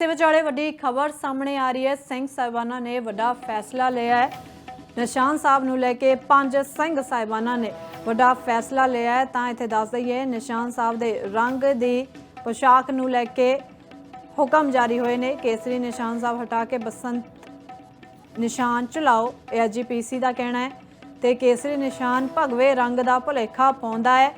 ਤੇ ਵਿਚਾਲੇ ਵੱਡੀ ਖਬਰ ਸਾਹਮਣੇ ਆ ਰਹੀ ਹੈ। ਸਿੰਘ ਸਾਹਿਬਾਨਾਂ ਨੇ ਵੱਡਾ ਫੈਸਲਾ ਲਿਆ ਹੈ। ਨਿਸ਼ਾਨ ਸਾਹਿਬ ਨੂੰ ਲੈ ਕੇ ਪੰਜ ਸਿੰਘ ਸਾਹਿਬਾਨਾਂ ਨੇ ਵੱਡਾ ਫੈਸਲਾ ਲਿਆ ਹੈ। ਤਾਂ ਇੱਥੇ ਦੱਸ ਦਈਏ, ਨਿਸ਼ਾਨ ਸਾਹਿਬ ਦੇ ਰੰਗ ਦੀ ਪੋਸ਼ਾਕ ਨੂੰ ਲੈ ਕੇ ਹੁਕਮ ਜਾਰੀ ਹੋਏ ਨੇ। ਕੇਸਰੀ ਨਿਸ਼ਾਨ ਸਾਹਿਬ ਹਟਾ ਕੇ ਬਸੰਤ ਨਿਸ਼ਾਨ ਚਲਾਓ ਐਸਜੀਪੀਸੀ ਦਾ ਕਹਿਣਾ ਹੈ। ਤੇ ਕੇਸਰੀ ਨਿਸ਼ਾਨ ਭਗਵੇ ਰੰਗ ਦਾ ਭੁਲੇਖਾ ਪਾਉਂਦਾ ਹੈ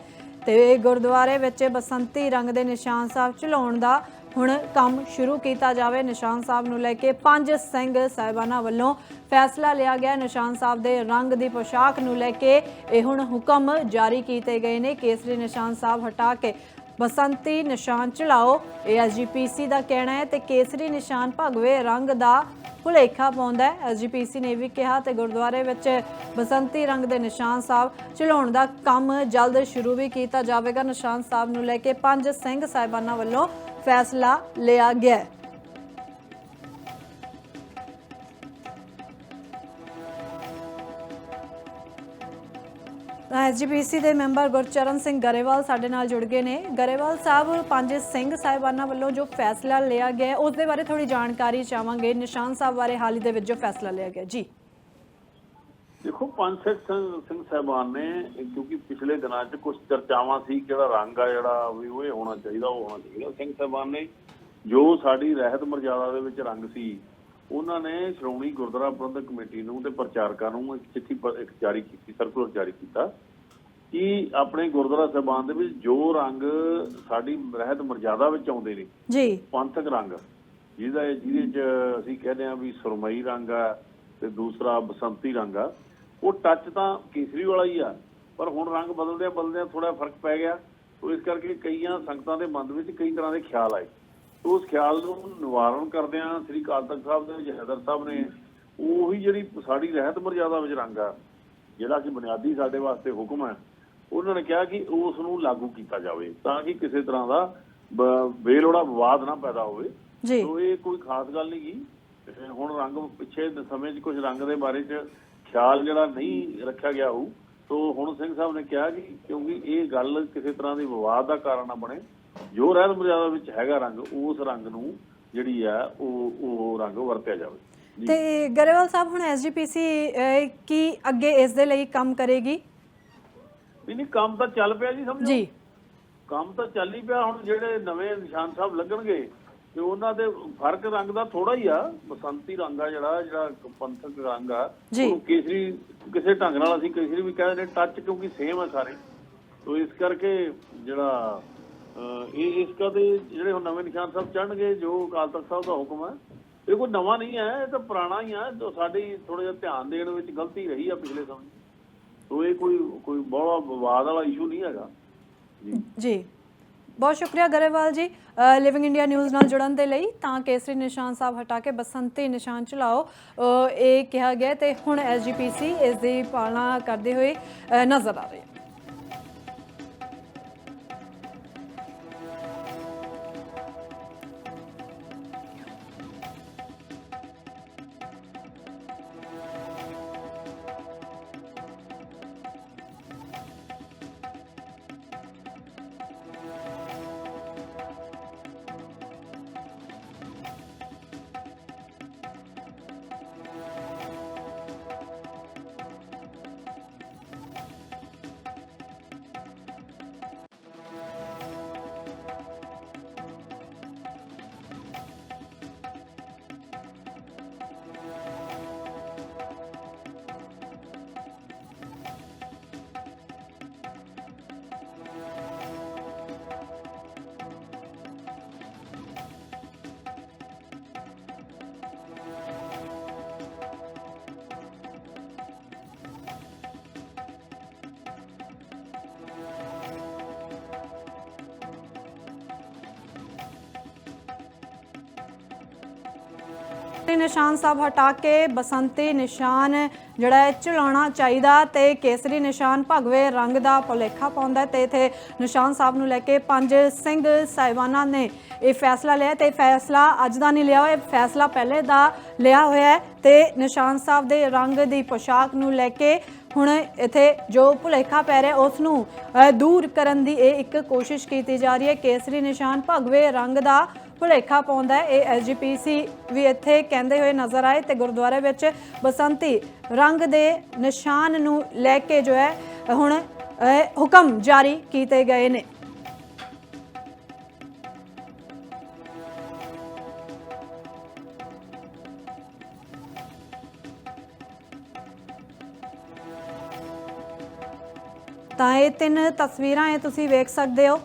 ਤੇ ਗੁਰਦੁਆਰੇ ਵਿੱਚ ਬਸੰਤੀ ਰੰਗ ਦੇ ਨਿਸ਼ਾਨ ਸਾਹਿਬ ਚਲਾਉਣ ਦਾ ਹੁਣ ਕੰਮ ਸ਼ੁਰੂ ਕੀਤਾ ਜਾਵੇ। ਨਿਸ਼ਾਨ ਸਾਹਿਬ ਨੂੰ ਲੈ ਕੇ ਪੰਜ ਸਿੰਘ ਸਾਹਿਬਾਨਾਂ ਵੱਲੋਂ ਫੈਸਲਾ ਲਿਆ ਗਿਆ। ਨਿਸ਼ਾਨ ਸਾਹਿਬ ਦੇ ਰੰਗ ਦੀ ਪੋਸ਼ਾਕ ਨੂੰ ਲੈ ਕੇ ਇਹ ਹੁਣ ਹੁਕਮ ਜਾਰੀ ਕੀਤੇ ਗਏ ਨੇ। ਕੇਸਰੀ ਨਿਸ਼ਾਨ ਸਾਹਿਬ ਹਟਾ ਕੇ ਬਸੰਤੀ ਨਿਸ਼ਾਨ ਚਲਾਓ। ਐਸਜੀਪੀਸੀ ਦਾ ਕਹਿਣਾ ਹੈ ਤੇ ਕੇਸਰੀ ਨਿਸ਼ਾਨ ਭਗਵੇ ਰੰਗ ਦਾ ਭੁਲੇਖਾ ਪਾਉਂਦਾ ਹੈ। ਐਸਜੀਪੀਸੀ ਨੇ ਇਹ ਵੀ ਕਿਹਾ ਤੇ ਗੁਰਦੁਆਰੇ ਵਿੱਚ ਬਸੰਤੀ ਰੰਗ ਦੇ ਨਿਸ਼ਾਨ ਸਾਹਿਬ ਚਲਾਉਣ ਦਾ ਕੰਮ ਜਲਦ ਸ਼ੁਰੂ ਵੀ ਕੀਤਾ ਜਾਵੇਗਾ। ਨਿਸ਼ਾਨ ਸਾਹਿਬ ਨੂੰ ਲੈ ਕੇ ਪੰਜ ਸਿੰਘ ਸਾਹਿਬਾਨਾਂ ਵੱਲੋਂ ਫੈਸਲਾ ਲਿਆ ਗਿਆ ਹੈ। ਐਸਜੀਪੀਸੀ ਦੇ ਮੈਂਬਰ ਗੁਰਚਰਨ ਸਿੰਘ ਗਰੇਵਾਲ ਸਾਡੇ ਨਾਲ ਜੁੜ ਗਏ ਨੇ। ਗਰੇਵਾਲ ਸਾਹਿਬ ਪੰਜ ਸਿੰਘ ਸਾਹਿਬਾਨਾਂ ਵੱਲੋਂ ਜੋ ਫੈਸਲਾ ਲਿਆ ਗਿਆ ਹੈ, ਉਸ ਦੇ ਬਾਰੇ ਥੋੜੀ ਜਾਣਕਾਰੀ ਚਾਹਾਂਗੇ। ਨਿਸ਼ਾਨ ਸਾਹਿਬ ਬਾਰੇ ਹਾਲ ਹੀ ਦੇ ਵਿੱਚ ਜੋ ਫੈਸਲਾ ਲਿਆ ਗਿਆ। ਜੀ। ਪੰਜ ਸਿੰਘ ਸਾਹਿਬਾਨ ਨੇ ਕਿਉਂਕਿ ਪਿਛਲੇ ਦਿਨਾਂ 'ਚ ਕੁਝ ਚਰਚਾਵਾਂ ਸੀ ਕਿ ਜਿਹੜਾ ਰੰਗ ਆ ਜਿਹੜਾ ਵੀ ਉਹ ਹੋਣਾ ਚਾਹੀਦਾ ਉਹ ਹੋਣਾ ਚਾਹੀਦਾ। ਸਿੰਘ ਸਾਹਿਬਾਨ ਨੇ ਜੋ ਸਾਡੀ ਰਹਿਤ ਮਰਜ਼ਾਦਾ ਦੇ ਵਿੱਚ ਰੰਗ ਸੀ ਉਹਨਾਂ ਨੇ ਸ਼੍ਰੋਮਣੀ ਗੁਰਦੁਆਰਾ ਪ੍ਰਬੰਧਕ ਕਮੇਟੀ ਨੂੰ ਤੇ ਪ੍ਰਚਾਰਕਾਂ ਨੂੰ ਇੱਕ ਚਿੱਠੀ ਇੱਕ ਜਾਰੀ ਕੀਤੀ ਸਰਕੂਲਰ ਜਾਰੀ ਕੀਤਾ ਕਿ ਆਪਣੇ ਗੁਰਦੁਆਰਾ ਸਾਹਿਬਾਨ ਦੇ ਵਿੱਚ ਜੋ ਰੰਗ ਸਾਡੀ ਰਹਿਤ ਮਰਜ਼ਾਦਾ ਵਿੱਚ ਆਉਂਦੇ ਨੇ ਜੀ। ਪੰਥਕ ਰੰਗ ਜਿਹਦਾ ਜਿਹਦੇ ਚ ਅਸੀਂ ਕਹਿੰਦੇ ਆ ਵੀ ਸੁਰਮਈ ਰੰਗ ਆ ਤੇ ਦੂਸਰਾ ਬਸੰਤੀ ਰੰਗ ਆ ਉਹ ਟੱਚ ਤਾਂ ਕੇਸਰੀ ਵਾਲਾ ਹੀ ਆ ਪਰ ਹੁਣ ਰੰਗ ਬਦਲਦਿਆਂ ਬਦਲਦਿਆਂ ਥੋੜਾ ਫ਼ਰਕ ਪੈ ਗਿਆ। ਤੋ ਇਸ ਕਰਕੇ ਕਈਆਂ ਸੰਗਤਾਂ ਦੇ ਮਨ ਵਿੱਚ ਕਈ ਤਰ੍ਹਾਂ ਦੇ ਖਿਆਲ ਆਏ। ਤੋ ਉਸ ਖਿਆਲ ਨੂੰ ਨਿਵਾਰਨ ਕਰਦਿਆਂ ਸ੍ਰੀ ਅਕਾਲ ਤਖਤ ਸਾਹਿਬ ਦੇ ਜਹਦਰ ਸਾਹਿਬ ਨੇ। ਉਹੀ ਜਿਹੜੀ ਸਾਡੀ ਰਹਿਤ ਮਰਜ਼ਾਦਾ ਵਿੱਚ ਰੰਗ ਆ ਜਿਹੜਾ ਕਿ ਬੁਨਿਆਦੀ ਸਾਡੇ ਵਾਸਤੇ ਹੁਕਮ ਹੈ ਉਹਨਾਂ ਨੇ ਕਿਹਾ ਕਿ ਉਸ ਨੂੰ ਲਾਗੂ ਕੀਤਾ ਜਾਵੇ ਤਾਂ ਕਿ ਕਿਸੇ ਤਰ੍ਹਾਂ ਦਾ ਬੇਲੋੜਾ ਵਿਵਾਦ ਨਾ ਪੈਦਾ ਹੋਵੇ। ਜੀ। ਸੋ ਇਹ ਕੋਈ ਖਾਸ ਗੱਲ ਨਹੀਂ ਗੀ। ਤੇ ਹੁਣ ਰੰਗ ਪਿੱਛੇ ਸਮੇਂ 'ਚ ਕੁਝ ਰੰਗ ਦੇ ਬਾਰੇ 'ਚ ਖਿਆਲ ਜਿਹੜਾ ਨਹੀਂ ਰੱਖਿਆ ਗਿਆ ਹੋਊ ਸੋ ਹੁਣ ਸਿੰਘ ਸਾਹਿਬ ਨੇ ਕਿਹਾ ਕਿ ਕਿਉਂਕਿ ਇਹ ਗੱਲ ਕਿਸੇ ਤਰ੍ਹਾਂ ਦੀ ਵਿਵਾਦ ਦਾ ਕਾਰਨ ਨਾ ਬਣੇ। ਜੋ ਰਹਿਤ ਮਰਜ਼ਾਦਾ ਵਿੱਚ ਹੈਗਾ ਰੰਗ ਉਸ ਰੰਗ ਨੂੰ ਜਿਹੜੀ ਆ ਉਹ ਉਹ ਰੰਗ ਵਰਤਿਆ ਜਾਵੇ। ਤੇ ਗਰੇਵਾਲ ਸਾਹਿਬ ਹੁਣ ਐਸਜੀਪੀਸੀ ਕੀ ਅੱਗੇ ਇਸ ਦੇ ਲਈ ਕੰਮ ਕਰੇਗੀ? ਨਹੀਂ ਨਹੀਂ ਕੰਮ ਤਾਂ ਚੱਲ ਪਿਆ ਜੀ ਸਮਝੋ। ਜੀ। ਕੰਮ ਤਾਂ ਚੱਲ ਹੀ ਪਿਆ ਹੁਣ ਜਿਹੜੇ ਨਵੇਂ ਨਿਸ਼ਾਨ ਸਾਹਿਬ ਲੱਗਣਗੇ ਤੇ ਉਹਨਾਂ ਦੇ ਫ਼ਰਕ ਰੰਗ ਦਾ ਥੋੜਾ ਹੀ ਆ ਬਸੰਤੀ ਰੰਗ ਆ ਜਿਹੜਾ ਜਿਹੜਾ ਪੰਥਕ ਰੰਗ ਆ ਜੀ। ਉਹਨੂੰ ਕੇਸਰੀ ਕਿਸੇ ਢੰਗ ਨਾਲ ਅਸੀਂ ਕੇਸਰੀ ਵੀ ਕਹਿੰਦੇ ਨੇ ਟੱਚ ਕਿਉਂਕਿ ਸੇਮ ਆ ਸਾਰੇ ਤੋ ਇਸ ਕਰਕੇ ਜਿਹੜਾ ਇਹ ਇਸ ਕਦੇ ਜਿਹੜੇ ਹੁਣ ਨਵੇਂ ਨਿਸ਼ਾਨ ਸਾਹਿਬ ਚੜਨਗੇ ਜੋ ਅਕਾਲ ਤਖਤ ਸਾਹਿਬ ਦਾ ਹੁਕਮ ਹੈ ਇਹ ਕੋਈ ਨਵਾਂ ਨਹੀਂ ਹੈ ਇਹ ਤਾਂ ਪੁਰਾਣਾ ਹੀ ਆ ਜੋ ਸਾਡੀ ਥੋੜਾ ਜਿਹਾ ਧਿਆਨ ਦੇਣ ਵਿੱਚ ਗਲਤੀ ਰਹੀ ਆ ਪਿਛਲੇ ਸਮੇਂ। ਤੋ ਇਹ ਕੋਈ ਕੋਈ ਬਹੁਤ ਵਿਵਾਦ ਵਾਲਾ ਇਸ਼ੂ ਨਹੀਂ ਹੈਗਾ ਜੀ ਜੀ ਬਹੁਤ ਸ਼ੁਕਰੀਆ ਗਰੇਵਾਲ ਜੀ ਲਿਵਿੰਗ ਇੰਡੀਆ ਨਿਊਜ਼ ਨਾਲ ਜੁੜਨ ਦੇ ਲਈ। ਤਾਂ ਕੇਸਰੀ ਨਿਸ਼ਾਨ ਸਾਹਿਬ ਹਟਾ ਕੇ ਬਸੰਤੀ ਨਿਸ਼ਾਨ ਚਲਾਓ। ਇਹ ਕਿਹਾ ਗਿਆ ਤੇ ਹੁਣ ਐਸਜੀਪੀਸੀ ਇਸ ਦੀ ਪਾਲਣਾ ਕਰਦੇ ਹੋਏ ਨਜ਼ਰ ਆ ਰਹੀ ਹੈ ਤੇ ਨਿਸ਼ਾਨ ਸਾਹਿਬ ਹਟਾ ਕੇ ਬਸੰਤੀ ਨਿਸ਼ਾਨ ਜਿਹੜਾ ਹੈ ਚਲਾਉਣਾ ਚਾਹੀਦਾ ਤੇ ਕੇਸਰੀ ਨਿਸ਼ਾਨ ਭਗਵੇ ਰੰਗ ਦਾ ਭੁਲੇਖਾ ਪਾਉਂਦਾ ਤੇ ਇਥੇ ਨਿਸ਼ਾਨ ਸਾਹਿਬ ਨੂੰ ਲੈ ਕੇ ਪੰਜ ਸਿੰਘ ਸਾਹਿਬਾਨਾਂ ਨੇ ਇਹ ਫੈਸਲਾ ਲਿਆ ਤੇ ਫੈਸਲਾ ਅੱਜ ਦਾ ਨਹੀਂ ਲਿਆ ਹੋਇਆ ਫੈਸਲਾ ਪਹਿਲੇ ਦਾ ਲਿਆ ਹੋਇਆ ਤੇ ਨਿਸ਼ਾਨ ਸਾਹਿਬ ਦੇ ਰੰਗ ਦੀ ਪੋਸ਼ਾਕ ਨੂੰ ਲੈ ਕੇ ਹੁਣ ਇਥੇ ਜੋ ਭੁਲੇਖਾ ਪੈ ਰਿਹਾ, ਉਸ ਨੂੰ ਦੂਰ ਕਰਨ ਦੀ ਇਹ ਇੱਕ ਕੋਸ਼ਿਸ਼ ਕੀਤੀ ਜਾ ਰਹੀ ਹੈ। ਕੇਸਰੀ ਨਿਸ਼ਾਨ ਭਗਵੇ ਰੰਗ ਦਾ ਭੁਲੇਖਾ ਪਾਉਂਦਾ ਹੈ। ਇਹ ਐਸਜੀਪੀਸੀ ਵੀ ਇੱਥੇ ਕਹਿੰਦੇ ਹੋਏ ਨਜ਼ਰ ਆਏ ਤੇ ਗੁਰਦੁਆਰੇ ਵਿੱਚ ਬਸੰਤੀ ਰੰਗ ਦੇ ਨਿਸ਼ਾਨ ਨੂੰ ਲੈ ਕੇ ਜੋ ਹੈ, ਹੁਣ ਹੁਕਮ ਜਾਰੀ ਕੀਤੇ ਗਏ ਨੇ। ਤਾਂ ਇਹ ਤਿੰਨ ਤਸਵੀਰਾਂ ਇਹ ਤੁਸੀਂ ਵੇਖ ਸਕਦੇ ਹੋ।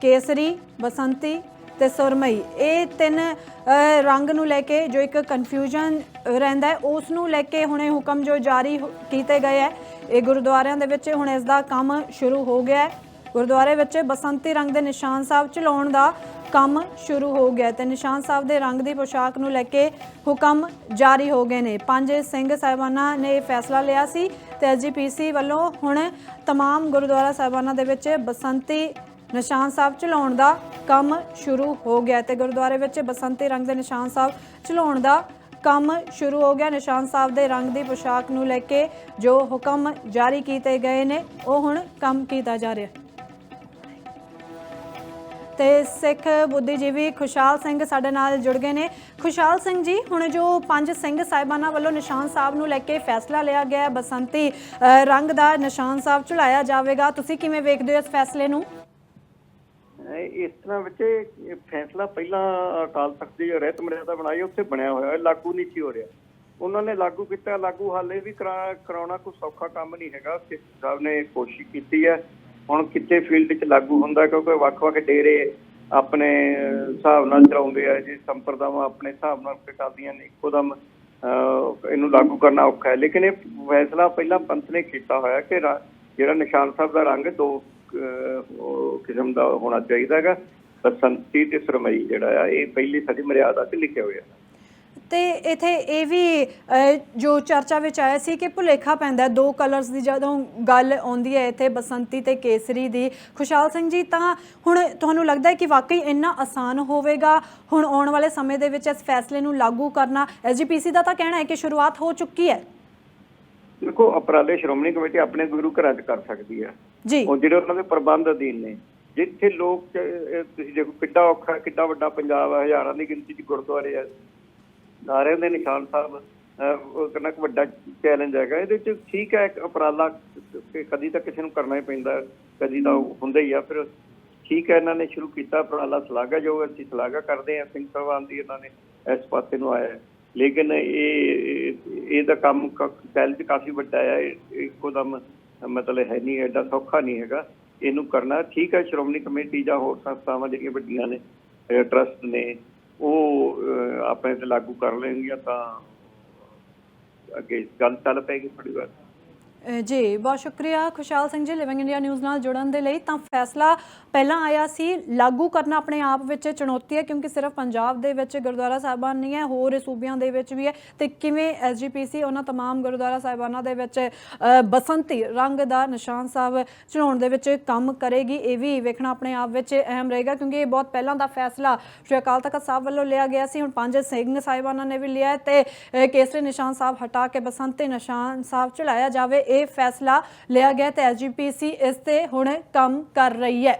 ਕੇਸਰੀ, ਬਸੰਤੀ ਤੇ ਸੁਰਮਈ ਇਹ ਤਿੰਨ ਅਹ, ਰੰਗ ਨੂੰ ਲੈ ਕੇ ਜੋ ਇੱਕ ਕਨਫਿਊਜ਼ਨ ਰਹਿੰਦਾ ਹੈ ਉਸ ਨੂੰ ਲੈ ਕੇ ਹੁਣੇ ਹੁਕਮ ਜੋ ਜਾਰੀ ਹੋ- ਕੀਤੇ ਗਏ ਹੈ ਇਹ ਗੁਰਦੁਆਰਿਆਂ ਦੇ ਵਿੱਚ ਹੁਣ ਇਸ ਦਾ ਕੰਮ ਸ਼ੁਰੂ ਹੋ ਗਿਆ ਹੈ ਗੁਰਦੁਆਰੇ ਵਿੱਚ ਬਸੰਤੀ ਰੰਗ ਦੇ ਨਿਸ਼ਾਨ ਸਾਹਿਬ ਚਲਾਉਣ ਦਾ ਕੰਮ ਸ਼ੁਰੂ ਹੋ ਗਿਆ ਹੈ ਤੇ ਨਿਸ਼ਾਨ ਸਾਹਿਬ ਦੇ ਰੰਗ ਦੀ ਪੋਸ਼ਾਕ ਨੂੰ ਲੈ ਕੇ ਹੁਕਮ ਜਾਰੀ ਹੋ ਗਏ ਨੇ ਪੰਜ ਸਿੰਘ ਸਾਹਿਬਾਨਾਂ ਨੇ ਇਹ ਫੈਸਲਾ ਲਿਆ ਸੀ ਤੇ ਐਸਜੀਪੀਸੀ ਵੱਲੋਂ ਹੁਣ तमाम ਗੁਰਦੁਆਰਾ ਸਾਹਿਬਾਨਾਂ ਦੇ ਵਿੱਚ ਬਸੰਤੀ ਨਿਸ਼ਾਨ ਸਾਹਿਬ ਚਲਾਉਣ ਦਾ ਕੰਮ ਸ਼ੁਰੂ ਹੋ ਗਿਆ ਤੇ ਗੁਰਦੁਆਰੇ ਵਿੱਚ ਬਸੰਤੀ ਰੰਗ ਦੇ ਨਿਸ਼ਾਨ ਸਾਹਿਬ ਚਲਾਉਣ ਦਾ ਕੰਮ ਸ਼ੁਰੂ ਹੋ ਗਿਆ। ਨਿਸ਼ਾਨ ਸਾਹਿਬ ਦੇ ਰੰਗ ਦੀ ਪੋਸ਼ਾਕ ਨੂੰ ਲੈ ਕੇ ਜੋ ਹੁਕਮ ਜਾਰੀ ਕੀਤੇ ਗਏ ਨੇ, ਉਹ ਹੁਣ ਕੰਮ ਕੀਤਾ ਜਾ ਰਿਹਾ। ਹੈ ਤੇ ਸਿੱਖ ਬੁੱਧੀਜੀਵੀ ਖੁਸ਼ਹਾਲ ਸਿੰਘ ਸਾਡੇ ਨਾਲ ਜੁੜ ਗਏ ਨੇ। ਖੁਸ਼ਹਾਲ ਸਿੰਘ ਜੀ, ਹੁਣ ਜੋ ਪੰਜ ਸਿੰਘ ਸਾਹਿਬਾਨਾਂ ਵੱਲੋਂ ਨਿਸ਼ਾਨ ਸਾਹਿਬ ਨੂੰ ਲੈ ਕੇ ਫੈਸਲਾ ਲਿਆ ਗਿਆ ਹੈ ਬਸੰਤੀ ਰੰਗ ਦਾ ਨਿਸ਼ਾਨ ਸਾਹਿਬ ਚੜਾਇਆ ਜਾਵੇਗਾ। ਤੁਸੀਂ ਕਿਵੇਂ ਵੇਖਦੇ ਹੋ ਇਸ ਫੈਸਲੇ ਨੂੰ? ਇਸ ਤਰ੍ਹਾਂ ਵਿੱਚ ਫੈਸਲਾ ਪਹਿਲਾਂ ਅਕਾਲ ਤਖਤ ਦੀ ਰਹਿਤ ਮਰਿਆਦਾ ਬਣਾਈ ਉੱਥੇ ਬਣਿਆ ਹੋਇਆ ਲਾਗੂ ਨਹੀਂ ਸੀ ਹੋ ਰਿਹਾ। ਉਹਨਾਂ ਨੇ ਲਾਗੂ ਕੀਤਾ, ਲਾਗੂ ਹਾਲੇ ਵੀ ਕਰਾਉਣਾ ਕੋਈ ਸੌਖਾ ਕੰਮ ਨਹੀਂ ਹੈਗਾ, ਸਿੱਖ ਸਾਹਿਬ ਨੇ ਕੋਸ਼ਿਸ਼ ਕੀਤੀ ਹੈ, ਹੁਣ ਕਿਤੇ ਫੀਲਡ 'ਚ ਲਾਗੂ ਹੁੰਦਾ, ਕਿਉਂਕਿ ਵੱਖ-ਵੱਖ ਡੇਰੇ ਆਪਣੇ ਹਿਸਾਬ ਨਾਲ ਚਲਾਉਂਦੇ ਆ, ਜੀ ਸੰਪਰਦਾਵਾਂ ਆਪਣੇ ਹਿਸਾਬ ਨਾਲ ਚੱਲਦੀਆਂ ਨੇ ਇੱਕੋਦਮ ਦਮ ਇਹਨੂੰ ਲਾਗੂ ਕਰਨਾ ਔਖਾ ਹੈ। ਲੇਕਿਨ ਇਹ ਫੈਸਲਾ ਪਹਿਲਾਂ ਪੰਥ ਨੇ ਕੀਤਾ ਹੋਇਆ ਕਿ ਜਿਹੜਾ ਨਿਸ਼ਾਨ ਸਾਹਿਬ ਦਾ ਰੰਗ, ਦੋ ਕਿਸਮ ਦਾ ਹੋਣਾ ਚਾਹੀਦਾ ਹੈਗਾ। ਬਸੰਤੀ ਤੇ ਸਰਮਈ ਜਿਹੜਾ ਆ ਇਹ ਪਹਿਲੀ ਸਾਡੀ ਮਰਿਆਦਾ 'ਚ ਲਿਖਿਆ ਹੋਇਆ। ਤੇ ਇਥੇ ਇਹ ਵੀ ਜੋ ਚਰਚਾ ਵਿੱਚ ਆਇਆ ਸੀ ਕਿ ਭੁਲੇਖਾ ਪੈਂਦਾ ਦੋ ਕਲਰਸ ਦੀ ਜਦੋਂ ਗੱਲ ਆਉਂਦੀ ਹੈ ਇਥੇ ਬਸੰਤੀ ਤੇ ਕੇਸਰੀ ਦੀ ਖੁਸ਼ਹਾਲ ਸਿੰਘ ਜੀ ਤਾਂ ਹੁਣ ਤੁਹਾਨੂੰ ਲੱਗਦਾ ਹੈ ਕਿ ਵਾਕਈ ਇੰਨਾ ਆਸਾਨ ਹੋਵੇਗਾ? ਹੁਣ ਆਉਣ ਵਾਲੇ ਸਮੇਂ ਦੇ ਵਿੱਚ ਇਸ ਫੈਸਲੇ ਨੂੰ ਲਾਗੂ ਕਰਨਾ ਐਸਜੀਪੀਸੀ ਦਾ ਤਾਂ ਕਹਿਣਾ ਹੈ ਕਿ ਸ਼ੁਰੂਆਤ ਹੋ ਚੁੱਕੀ ਹੈ। ਦੇਖੋ ਉਪਰਾਲੇ ਸ਼੍ਰੋਮਣੀ ਕਮੇਟੀ ਆਪਣੇ ਗੁਰੂ ਘਰਾਂ 'ਚ ਕਰ ਸਕਦੀ ਹੈ। ਜੀ। ਉਹ ਜਿਹੜੇ ਉਹਨਾਂ ਦੇ ਪ੍ਰਬੰਧ ਅਧੀਨ ਨੇ। ਜਿੱਥੇ ਲੋਕ ਤੁਸੀਂ ਦੇਖੋ ਕਿੱਡਾ ਔਖਾ, ਕਿੱਡਾ ਵੱਡਾ ਪੰਜਾਬ ਹੈ ਹਜ਼ਾਰਾਂ ਦੀ ਗਿਣਤੀ 'ਚ ਗੁਰਦੁਆਰੇ ਆ। ਸਾਰਿਆਂ ਦੇ ਨਿਸ਼ਾਨ ਸਾਹਿਬ ਕਿੰਨਾ ਕੁ ਵੱਡਾ ਚੈਲੰਜ ਹੈਗਾ। ਇਹਦੇ 'ਚ ਠੀਕ ਹੈ, ਇੱਕ ਉਪਰਾਲਾ ਕਦੀ ਤਾਂ ਕਿਸੇ ਨੂੰ ਕਰਨਾ ਹੀ ਪੈਂਦਾ, ਕਦੀ ਤਾਂ ਹੁੰਦਾ ਹੀ ਆ। ਫਿਰ ਠੀਕ ਹੈ, ਇਹਨਾਂ ਨੇ ਸ਼ੁਰੂ ਕੀਤਾ ਉਪਰਾਲਾ ਸ਼ਲਾਘਾਯੋਗ ਅਸੀਂ ਸ਼ਲਾਘਾ ਕਰਦੇ ਹਾਂ, ਸਿੰਘ ਸਾਹਿਬਾਨ ਦੀ ਇਹਨਾਂ ਨੇ ਇਸ ਪਾਸੇ ਨੂੰ ਆਇਆ। ਲੇਕਿਨ ਇਹ ਇਹਦਾ ਕੰਮ ਚੈਲੰਜ ਕਾਫੀ ਵੱਡਾ ਹੈ ਇਹ ਇੱਕੋ ਦਮ ਮਤਲਬ ਹੈ ਨਹੀਂ ਐਡਾ ਸੌਖਾ ਨਹੀਂ ਹੈਗਾ। ਇਹਨੂੰ ਕਰਨਾ ਠੀਕ ਹੈ ਸ਼੍ਰੋਮਣੀ ਕਮੇਟੀ ਜਾਂ ਹੋਰ ਸੰਸਥਾਵਾਂ ਜਿਹੜੀਆਂ ਵੱਡੀਆਂ ਨੇ ਟਰਸਟ ਨੇ ਉਹ ਅਹ, ਆਪਣੇ ਤੇ ਲਾਗੂ ਕਰ ਲੈਣਗੀਆਂ ਤਾਂ ਅੱਗੇ ਗੱਲ ਚੱਲ ਪਏਗੀ ਥੋੜੀ ਵਾਰ। ਜੀ ਬਹੁਤ ਸ਼ੁਕਰੀਆ ਖੁਸ਼ਹਾਲ Singh ji living India news ਨਾਲ ਜੁੜਨ ਦੇ ਲਈ ਤਾਂ ਫੈਸਲਾ ਪਹਿਲਾਂ ਆਇਆ ਸੀ ਲਾਗੂ ਕਰਨਾ ਆਪਣੇ ਆਪ ਵਿੱਚ ਚੁਣੌਤੀ ਹੈ ਕਿਉਂਕਿ ਸਿਰਫ ਪੰਜਾਬ ਦੇ ਵਿੱਚ ਗੁਰਦੁਆਰਾ ਸਾਹਿਬਾਨ ਨਹੀਂ ਹੈ ਹੋਰ ਸੂਬਿਆਂ ਦੇ ਵਿੱਚ ਵੀ ਹੈ ਤੇ ਕਿਵੇਂ ਐਸਜੀਪੀਸੀ ਉਹਨਾਂ तमाम ਗੁਰਦੁਆਰਾ ਸਾਹਿਬਾਨਾਂ ਦੇ ਵਿੱਚ ਅ, ਬਸੰਤੀ ਰੰਗ ਦਾ ਨਿਸ਼ਾਨ ਸਾਹਿਬ ਚੜਾਉਣ ਦੇ ਵਿੱਚ ਕੰਮ ਕਰੇਗੀ ਇਹ ਵੀ ਵੇਖਣਾ ਆਪਣੇ ਆਪ ਵਿੱਚ ਅਹਿਮ ਰਹੇਗਾ ਕਿਉਂਕਿ ਇਹ ਬਹੁਤ ਪਹਿਲਾਂ ਦਾ ਫੈਸਲਾ ਸ਼੍ਰੀ ਅਕਾਲ ਤਖਤ ਸਾਹਿਬ ਵੱਲੋਂ ਲਿਆ ਗਿਆ ਸੀ ਹੁਣ ਪੰਜ ਸਿੰਘ ਸਾਹਿਬਾਨਾਂ ਨੇ ਵੀ ਲਿਆ ਹੈ ਤੇ ਅ, ਕੇਸਰੀ ਨਿਸ਼ਾਨ ਸਾਹਿਬ ਹਟਾ ਕੇ ਬਸੰਤੀ ਨਿਸ਼ਾਨ ਸਾਹਿਬ ਚੜਾਇਆ ਜਾਵੇ ਇਹ ਫੈਸਲਾ ਲਿਆ ਗਿਆ ਤੇ ਐਸਜੀਪੀਸੀ ਇਸ ਤੇ ਹੁਣ ਕੰਮ ਕਰ ਰਹੀ ਹੈ।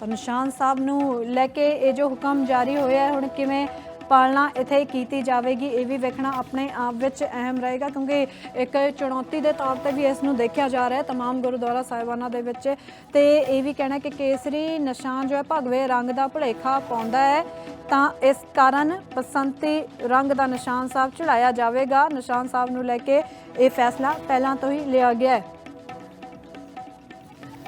ਤਾਂ ਨਿਸ਼ਾਨ ਸਾਹਿਬ ਨੂੰ ਲੈ ਕੇ ਇਹ ਜੋ ਹੁਕਮ ਜਾਰੀ ਹੋਇਆ ਹੈ, ਹੁਣ ਕਿਵੇਂ ਪਾਲਣਾ ਇੱਥੇ ਕੀਤੀ ਜਾਵੇਗੀ ਇਹ ਵੀ ਵੇਖਣਾ ਆਪਣੇ ਆਪ ਵਿੱਚ ਅਹਿਮ ਰਹੇਗਾ ਕਿਉਂਕਿ ਇੱਕ ਚੁਣੌਤੀ ਦੇ ਤੌਰ ਤੇ ਵੀ ਇਸ ਨੂੰ ਦੇਖਿਆ ਜਾ ਰਿਹਾ ਹੈ तमाम ਗੁਰਦੁਆਰਾ ਸਾਹਿਬਾਨਾਂ ਦੇ ਵਿੱਚ ਤੇ ਇਹ ਵੀ ਕਹਿਣਾ ਕਿ ਕੇਸਰੀ ਨਿਸ਼ਾਨ ਜੋ ਹੈ ਭਗਵੇ ਰੰਗ ਦਾ ਭੁਲੇਖਾ ਪਾਉਂਦਾ ਹੈ ਤਾਂ ਇਸ ਕਾਰਨ ਬਸੰਤੀ ਰੰਗ ਦਾ ਨਿਸ਼ਾਨ ਸਾਹਿਬ ਚੜਾਇਆ ਜਾਵੇਗਾ ਨਿਸ਼ਾਨ ਸਾਹਿਬ ਨੂੰ ਲੈ ਕੇ ਇਹ ਫੈਸਲਾ ਪਹਿਲਾਂ ਤੋਂ ਹੀ ਲਿਆ ਗਿਆ ਹੈ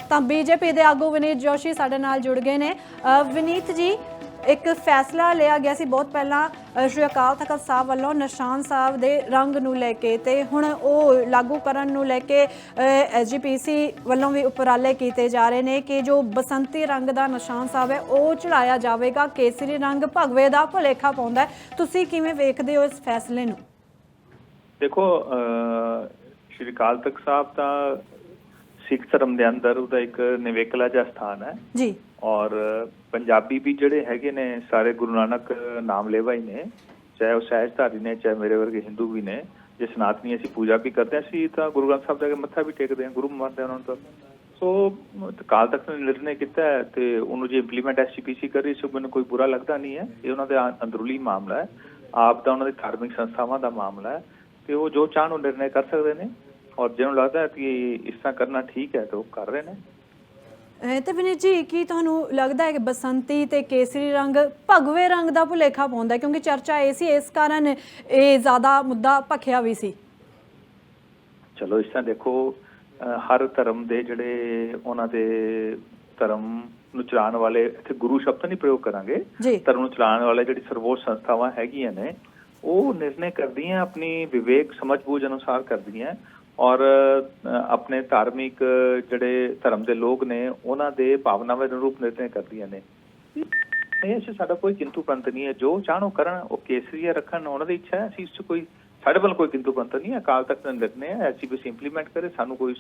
ਤਾਂ ਬੀਜੇਪੀ ਦੇ ਆਗੂ ਵਿਨੀਤ ਜੋਸ਼ੀ ਸਾਡੇ ਨਾਲ ਜੁੜ ਗਏ ਨੇ ਅ, ਵਿਨੀਤ ਜੀ ਇੱਕ ਫੈਸਲਾ ਲਿਆ ਗਿਆ ਸੀ ਬਹੁਤ ਪਹਿਲਾਂ ਸ਼੍ਰੀ ਅਕਾਲ ਤਖਤ ਸਾਹਿਬ ਵੱਲੋਂ ਨਿਸ਼ਾਨ ਸਾਹਿਬ ਦੇ ਰੰਗ ਨੂੰ ਲੈ ਕੇ ਤੇ ਹੁਣ ਉਹ ਲਾਗੂ ਕਰਨ ਨੂੰ ਲੈ ਕੇ ਐਸਜੀਪੀਸੀ ਵੱਲੋਂ ਵੀ ਉਪਰਾਲੇ ਕੀਤੇ ਜਾ ਰਹੇ ਨੇ ਕਿ ਜੋ ਬਸੰਤੀ ਰੰਗ ਦਾ ਨਿਸ਼ਾਨ ਸਾਹਿਬ ਹੈ, ਉਹ ਚੜਾਇਆ ਜਾਵੇਗਾ। ਕੇਸਰੀ ਰੰਗ ਭਗਵੇ ਦਾ ਭੁਲੇਖਾ ਪਾਉਂਦਾ ਤੁਸੀਂ ਕਿਵੇਂ ਵੇਖਦੇ ਹੋ ਇਸ ਫੈਸਲੇ ਨੂੰ? ਦੇਖੋ ਅਹ ਸ਼੍ਰੀ ਅਕਾਲ ਤਖਤ ਸਾਹਿਬ ਤਾਂ ਸਿੱਖ ਧਰਮ ਦੇ ਅੰਦਰ ਉਹਦਾ ਇੱਕ ਨਿਵੇਕਲਾ ਜਿਹਾ ਸਥਾਨ ਹੈ। ਜੀ। ਔਰ ਪੰਜਾਬੀ ਵੀ ਜਿਹੜੇ ਹੈਗੇ ਨੇ ਸਾਰੇ ਗੁਰੂ ਨਾਨਕ ਨਾਮ ਲੈਵਾ ਹੀ ਨੇ। ਚਾਹੇ ਉਹ ਸਹਿਜਧਾਰੀ ਨੇ ਚਾਹੇ ਮੇਰੇ ਵਰਗੇ ਹਿੰਦੂ ਵੀ ਨੇ। ਜੇ ਸਨਾਤਨੀ ਅਸੀਂ ਪੂਜਾ ਵੀ ਕਰਦੇ ਹਾਂ ਅਸੀਂ ਤਾਂ ਗੁਰੂ ਗ੍ਰੰਥ ਸਾਹਿਬ ਦੇ ਅੱਗੇ ਮੱਥਾ ਵੀ ਟੇਕਦੇ ਹਾਂ ਗੁਰੂ ਮੰਨਦੇ ਉਹਨਾਂ ਨੂੰ ਤਾਂ। ਸੋ ਕਾਲ ਤੱਕ ਨੇ ਨਿਰਣੇ ਕੀਤਾ ਤੇ ਉਹਨੂੰ ਜੇ ਇੰਪਲੀਮੈਂਟ ਐਸਜੀਪੀਸੀ ਕਰੀ ਸੋ ਮੈਨੂੰ ਕੋਈ ਬੁਰਾ ਲੱਗਦਾ ਨਹੀਂ ਹੈ। ਇਹ ਉਹਨਾਂ ਦੇ ਅੰਦਰੂਲੀ ਮਾਮਲਾ ਹੈ। ਆਪ ਦਾ ਉਹਨਾਂ ਦੀ ਧਾਰਮਿਕ ਸੰਸਥਾਵਾਂ ਦਾ ਮਾਮਲਾ ਹੈ। ਤੇ ਉਹ ਜੋ ਚਾਹਣ ਉਹ ਨਿਰਣੇ ਕਰ ਸਕਦੇ ਨੇ। ਔਰ ਜਿਹਨੂੰ ਲੱਗਦਾ ਹੈ ਕਿ ਇਸ ਤਰ੍ਹਾਂ ਕਰਨਾ ਠੀਕ ਹੈ ਤਾਂ ਉਹ ਕਰ ਰਹੇ ਨੇ। ਤੇ ਵਿਨੀਤ ਜੀ ਕੀ ਤੁਹਾਨੂੰ ਲੱਗਦਾ ਹੈ ਕਿ ਬਸੰਤੀ ਤੇ ਕੇਸਰੀ ਰੰਗ ਭਗਵੇ ਰੰਗ ਦਾ ਭੁਲੇਖਾ ਪਾਉਂਦਾ? ਕਿਉਂਕਿ ਚਰਚਾ ਇਹ ਸੀ ਇਸ ਕਾਰਨ ਇਹ ਜ਼ਿਆਦਾ ਮੁੱਦਾ ਭਖਿਆ ਵੀ ਸੀ। ਚਲੋ ਇਸ ਤਰ੍ਹਾਂ ਦੇਖੋ ਹਰ ਧਰਮ ਦੇ ਜਿਹੜੇ ਉਹਨਾਂ ਦੇ ਧਰਮ ਨੂੰ ਚਲਾਉਣ ਵਾਲੇ ਇੱਥੇ ਗੁਰੂ ਸ਼ਬਦ ਨਹੀਂ ਪ੍ਰਯੋਗ ਕਰਾਂਗੇ। ਧਰਮ ਨੂੰ ਚਲਾਉਣ ਵਾਲੇ ਜਿਹੜੀ ਸਰਵੋੱਚ ਸੰਸਥਾਵਾਂ ਹੈਗੀਆਂ ਨੇ ਉਹ ਨਿਰਣੇ ਕਰਦੀਆਂ ਆਪਣੀ ਵਿਵੇਕ ਸਮਝ-ਬੂਝ ਅਨੁਸਾਰ ਕਰਦੀਆਂ। ਔਰ ਆਪਣੇ ਧਾਰਮਿਕ ਜਿਹੜੇ ਧਰਮ ਦੇ ਲੋਕ ਨੇ, ਉਹਨਾਂ ਦੇ ਭਾਵਨਾਵਾਂ ਦੇ ਅਨੁਰੂਪ ਨਿਰਣੇ ਕਰਦੀਆਂ ਨੇ। ਇਹ ਅਸੀਂ ਸਾਡਾ ਕੋਈ ਕਿੰਤੂ ਪੰਤ ਨਹੀਂ ਹੈ। ਜੋ ਚਾਹਣ ਉਹ ਕਰਨ, ਉਹ ਕੇਸਰੀਆ ਰੱਖਣ, ਉਹਨਾਂ ਦੀ ਇੱਛਾ ਹੈ। ਅਸੀਂ ਇਸ 'ਚ ਕੋਈ, ਸਾਡੇ ਵੱਲ ਕੋਈ ਕਿੰਤੂ ਪੰਤ ਨਹੀਂ ਹੈ। ਅਕਾਲ ਤਖਤ ਨਿਰਣੇ ਹੈ ਐਸਜੀਪੀਸੀ ਇੰਪਲੀਮੈਂਟ ਕਰੇ, ਸਾਨੂੰ ਕੋਈ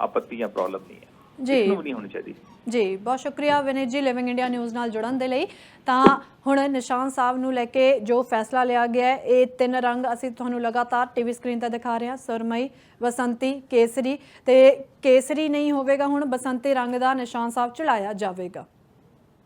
ਆਪੱਤੀ ਜਾਂ ਪ੍ਰੋਬਲਮ ਨਹੀਂ ਹੈ। ਜੀ। ਨੂੰ ਨਹੀਂ ਹੋਣੀ ਚਾਹੀਦੀ। ਜੀ ਬਹੁਤ ਸ਼ੁਕਰੀਆ ਵਿਨੀਤ ਜੀ ਲਿਵਿੰਗ ਇੰਡੀਆ ਨਿਊਜ਼ ਨਾਲ ਜੁੜਨ ਦੇ ਲਈ। ਤਾਂ ਹੁਣ ਨਿਸ਼ਾਨ ਸਾਹਿਬ ਨੂੰ ਲੈ ਕੇ ਜੋ ਫੈਸਲਾ ਲਿਆ ਗਿਆ ਇਹ ਤਿੰਨ ਰੰਗ ਅਸੀਂ ਤੁਹਾਨੂੰ ਲਗਾਤਾਰ ਟੀਵੀ ਸਕਰੀਨ ਤੇ ਦਿਖਾ ਰਹੇ ਹਾਂ। ਸੁਰਮਈ ਬਸੰਤੀ ਕੇਸਰੀ। ਤੇ ਕੇਸਰੀ ਨਹੀਂ ਹੋਵੇਗਾ ਹੁਣ ਬਸੰਤੀ ਰੰਗ ਦਾ ਨਿਸ਼ਾਨ ਸਾਹਿਬ ਚੜਾਇਆ ਜਾਵੇਗਾ।